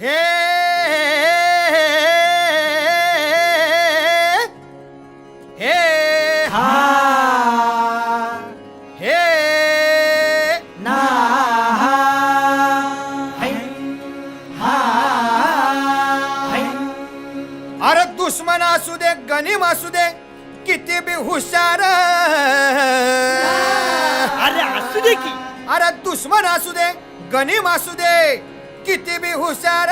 हे हे हा हे ना है हा अरे दुश्मन असू दे गनिम असू दे किती बी हुशार. अरे असू दे की. अरे दुश्मन असू दे गनिम असू दे किती बी हुशार.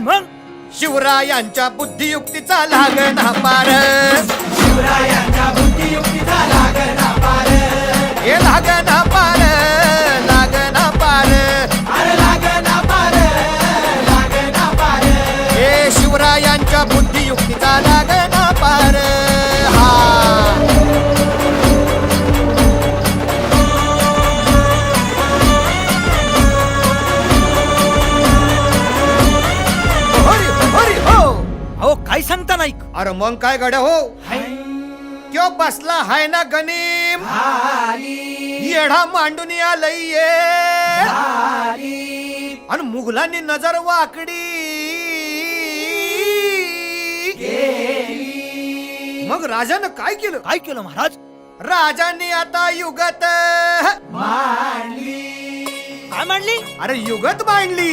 मग? शिवरायांच्या बुद्धियुक्तीचा लागना पार शिवरायांच्या बुद्धियुक्तीचा लागना सांगता नाही अरे मग काय गड्या हो? क्यो बसला हाय ना गनीम? आली येढा मांडून आलय ये आली आणि मुघलांनी नजर वाकडी. मग राजानं काय केलं? काय केलं महाराज? राजांनी आता युगत काय मांडली? अरे युगत मांडली.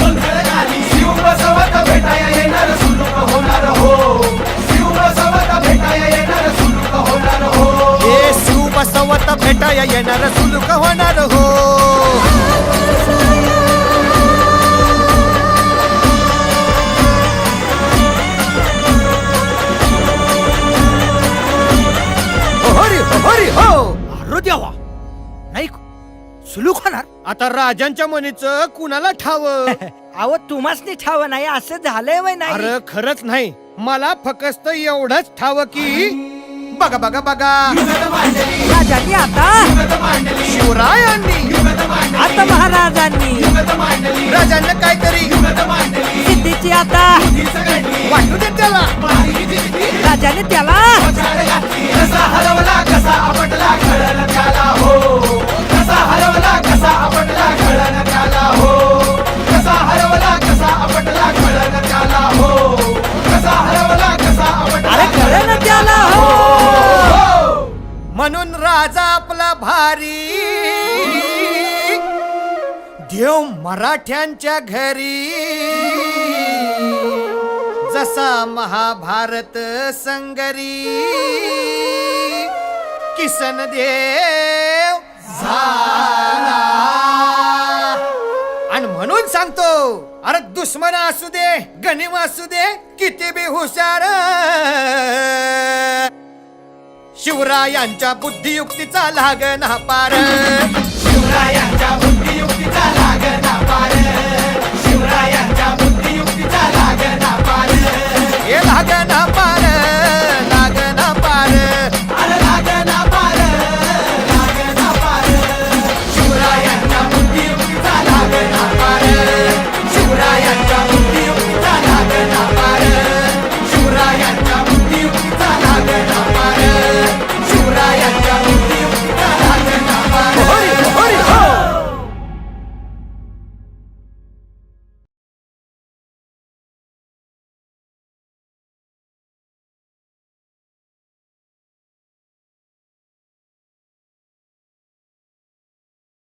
भेटाया येणार सुलूक होणार हो. हरी हरी हो. अरे देवा. नाही सुलूक होणार. आता राजांच्या मनीच कुणाला ठाव? अहो तुम्हासनी ठाव नाही असं झालंय वय नाही. अरे खरंच नाही. मला फकस्त एवढंच ठाव की बघा बघा बघा. राजांनी आता? शिवरायांनी. आता महाराजांनी. राजांना काहीतरी. सिद्धीची आता. वाटू दे त्याला. राजाने त्याला. कसा हरवला कसा देव मराठ्यांच्या घरी. जसा महाभारत संगरी किसन देव झाला. आणि म्हणून सांगतो अरे दुश्मन असू दे गणिम असू दे किती बी हुशार. शिवरायांच्या बुद्धियुक्तीचा लागना पार.